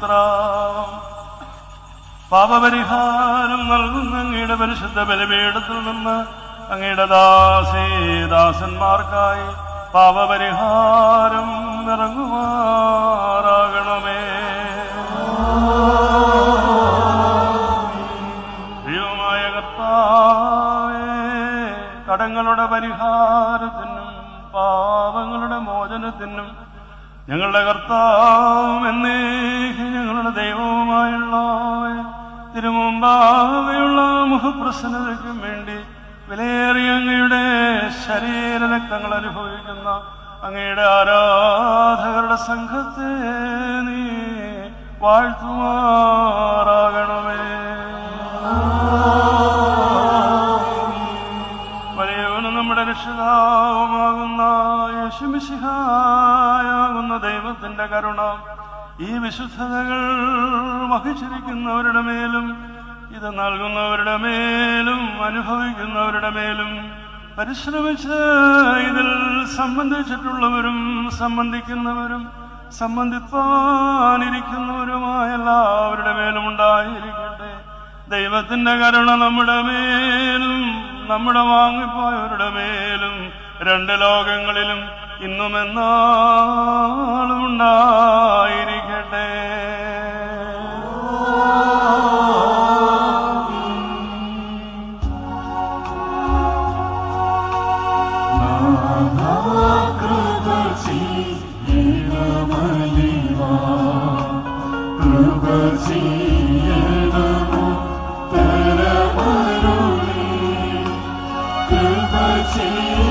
പുത്ര പാപപരിഹാരം നൽകുന്ന അങ്ങയുടെ പരിശുദ്ധ ബലിപീഠത്തിൽ നിന്ന് അങ്ങയുടെ ദാസേ ദാസന്മാർക്കായി പാപപരിഹാരം നിറങ്ങുമാറാകണമേ. ദൈവമായ കർത്താവേ കടങ്ങളുടെ പരിഹാരത്തിനും പാപങ്ങളുടെ മോചനത്തിനും ഞങ്ങളുടെ കർത്താവ് എന്നേക്ക് ഞങ്ങളുടെ ദൈവവുമായുള്ള തിരുമുമ്പാകെയുള്ള മുഖപ്രസന്നതയ്ക്കും വേണ്ടി വിലയേറിയ അങ്ങയുടെ ശരീര രക്തങ്ങൾ അനുഭവിക്കുന്ന അങ്ങയുടെ ആരാധകരുടെ സംഘത്തെ നീ വാഴ്ത്തുമാറാകണമേ യേശുമിശിഹായാകുന്ന ദൈവത്തിന്റെ കരുണ. ഈ വിശുദ്ധതകൾ വഹിച്ചിരിക്കുന്നവരുടെ മേലും ഇത് നൽകുന്നവരുടെ മേലും അനുഭവിക്കുന്നവരുടെ മേലും പരിശ്രമിച്ച് ഇതിൽ സംബന്ധിച്ചിട്ടുള്ളവരും സംബന്ധിക്കുന്നവരും സംബന്ധിപ്പാനിരിക്കുന്നവരുമായ എല്ലാവരുടെ മേലും ഉണ്ടായിരിക്കട്ടെ. ദൈവത്തിന്റെ കരുണ നമ്മുടെ മേലും നമ്മുടെ വാങ്ങിപ്പോയവരുടെ മേലും രണ്ട് ലോകങ്ങളിലും ഇന്നും എന്നാളും ഉണ്ടായിരിക്കട്ടെ ഞങ്ങളുടെ ദൈവവുമായുള്ളവേ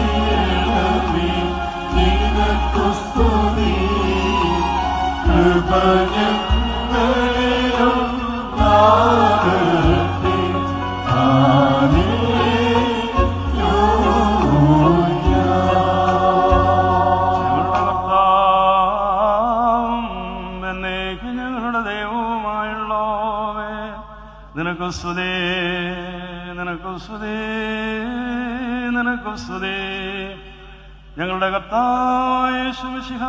നിനക്ക് സ്തുതേ നിനക്ക് സ്തുതേ നിനക്ക് സ്തുതേ. ഞങ്ങളുടെ കർത്താവേശുമിശിഹ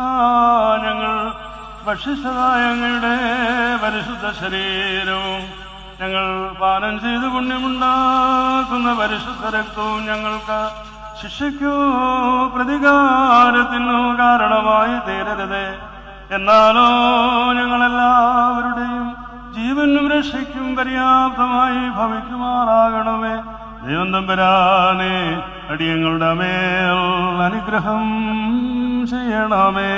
ഞങ്ങൾ ഭക്ഷിച്ചതായ അങ്ങയുടെ പരിശുദ്ധ ശരീരവും. ഞങ്ങൾ പാനം ചെയ്ത് പുണ്യമുണ്ടാക്കുന്ന പരിശുദ്ധ രക്തവും ഞങ്ങൾക്ക് ശിക്ഷയ്ക്കോ പ്രതികാരത്തിനോ കാരണമായി തീരരുത്. എന്നാലോ ഞങ്ങളെല്ലാവരുടെയും ജീവനും രക്ഷയ്ക്കും പര്യാപ്തമായി ഭവിക്കുമാറാകണമേ. ദൈവം തമ്പരാനെ അടിയങ്ങളുടെ മേൽ അനുഗ്രഹം ചെയ്യണമേ.